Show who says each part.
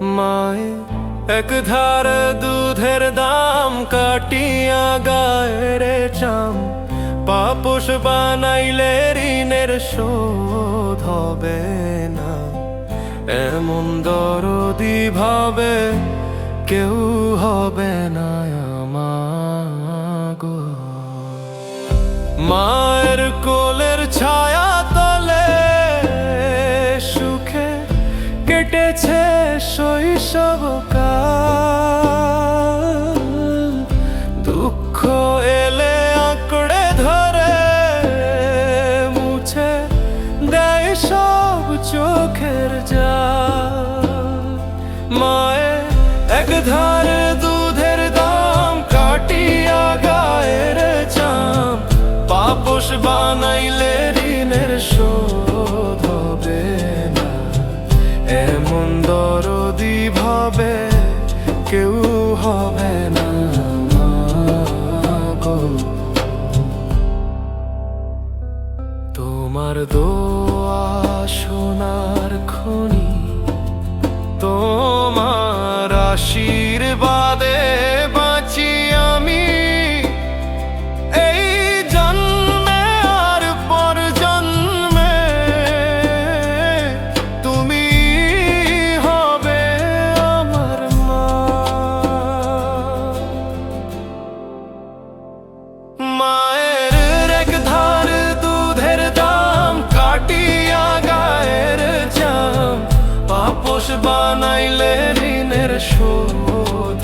Speaker 1: মায় এক ধার দুধের দাম কাটিয়া গায়ের চাম পাপস বানাইলে ঋণের শোধ হবে না এমন দরদি ভাবে কেউ হবে না আমাগো মায়ের শৈশবকাল। দুঃখ এলে আঁকড়ে ধরে, মুছে দেয় সব চোখের জাল। মায়ে এক ধারে দুধের দাম, কাটিয়া গায়ের চাম। পাপস বানাইলে ঋণের শোধ হবে। ভাবে কেউ হবে না। তোমার দোয়া শোনার খনি তোমার আশীর্বাদে মায়ের এক ধার দুধের দাম কাটিয়া গায়ের চাম। পাপস বানাইলে ঋণের শোধ